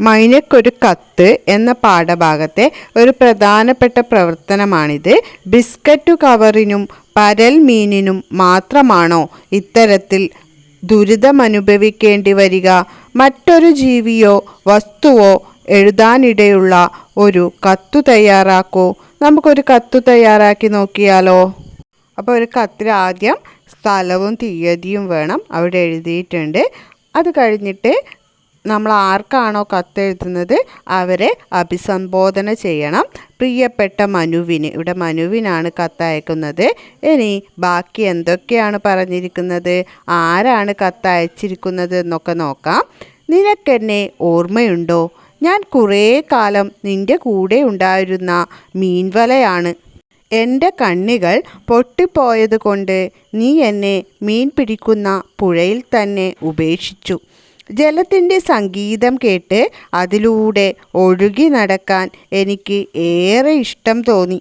മൈനക്കൊരു കത്ത് എന്ന പാഠഭാഗത്തെ ഒരു പ്രധാനപ്പെട്ട പ്രവർത്തനമാണിത്. ബിസ്ക്കറ്റു കവറിനും പരൽ മീനിനും മാത്രമാണോ ഇത്തരത്തിൽ ദുരിതമനുഭവിക്കേണ്ടി വരിക? മറ്റൊരു ജീവിയോ വസ്തുവോ എഴുതാനിടയുള്ള ഒരു കത്തു തയ്യാറാക്കൂ. നമുക്കൊരു കത്തു തയ്യാറാക്കി നോക്കിയാലോ? അപ്പോൾ ഒരു കത്തിൽ ആദ്യം സ്ഥലവും തീയതിയും വേണം. അവിടെ എഴുതിയിട്ടുണ്ട്. അത് കഴിഞ്ഞിട്ട് നമ്മൾ ആർക്കാണോ കത്തെഴുതുന്നത് അവരെ അഭിസംബോധന ചെയ്യണം. പ്രിയപ്പെട്ട മനുവിന് ഇവിടെ മനുവിനാണ് കത്തയക്കുന്നത്. ഇനി ബാക്കി എന്തൊക്കെയാണ് പറഞ്ഞിരിക്കുന്നത്? ആരാണ് കത്തയച്ചിരിക്കുന്നത് എന്നൊക്കെ നോക്കാം. നിനക്കെന്നെ ഓർമ്മയുണ്ടോ? ഞാൻ കുറേ കാലം നിന്റെ കൂടെ ഉണ്ടായിരുന്ന മീൻവലയാണ്. എന്റെ കണ്ണികൾ പൊട്ടിപ്പോയതുകൊണ്ട് നീ എന്നെ മീൻ പിടിക്കുന്ന പുഴയിൽ തന്നെ ഉപേക്ഷിച്ചു. ജലത്തിന്റെ സംഗീതം കേട്ട് അതിലൂടെ ഒഴുകി നടക്കാൻ എനിക്ക് ഏറെ ഇഷ്ടം തോന്നി.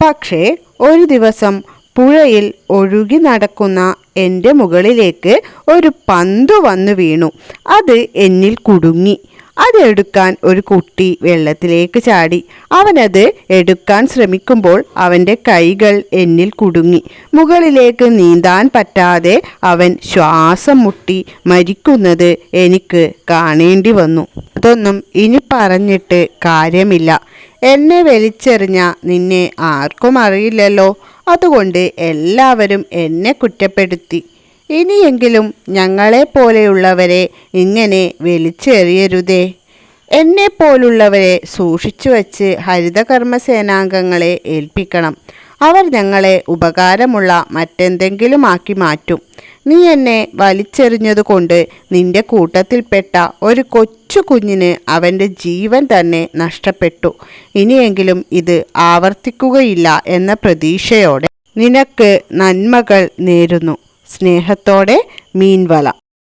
പക്ഷേ ഒരു ദിവസം പുഴയിൽ ഒഴുകി നടക്കുന്ന എന്റെ മുകളിലേക്ക് ഒരു പന്ത് വന്നു വീണു. അത് എന്നിൽ കുടുങ്ങി. അതെടുക്കാൻ ഒരു കുട്ടി വെള്ളത്തിലേക്ക് ചാടി. അവനത് എടുക്കാൻ ശ്രമിക്കുമ്പോൾ അവന്റെ കൈകൾ എന്നിൽ കുടുങ്ങി. മുകളിലേക്ക് നീന്താൻ പറ്റാതെ അവൻ ശ്വാസം മുട്ടി മരിക്കുന്നത് എനിക്ക് കാണേണ്ടി വന്നു. അതൊന്നും ഇനി പറഞ്ഞിട്ട് കാര്യമില്ല. എന്നെ വലിച്ചെറിഞ്ഞ നിന്നെ ആർക്കും അറിയില്ലല്ലോ. അതുകൊണ്ട് എല്ലാവരും എന്നെ കുറ്റപ്പെടുത്തി. ഇനിയെങ്കിലും ഞങ്ങളെപ്പോലെയുള്ളവരെ ഇങ്ങനെ വലിച്ചെറിയരുതേ. എന്നെപ്പോലുള്ളവരെ സൂക്ഷിച്ചു വച്ച് ഹരിതകർമ്മ സേനാംഗങ്ങളെ ഏൽപ്പിക്കണം. അവർ ഞങ്ങളെ ഉപകാരമുള്ള മറ്റെന്തെങ്കിലും ആക്കി മാറ്റും. നീ എന്നെ വലിച്ചെറിഞ്ഞതുകൊണ്ട് നിന്റെ കൂട്ടത്തിൽപ്പെട്ട ഒരു കൊച്ചു കുഞ്ഞിന് അവന്റെ ജീവൻ തന്നെ നഷ്ടപ്പെട്ടു. ഇനിയെങ്കിലും ഇത് ആവർത്തിക്കുകയില്ല എന്ന പ്രതീക്ഷയോടെ നിനക്ക് നന്മകൾ നേരുന്നു. സ്നേഹത്തോടെ മീൻവല.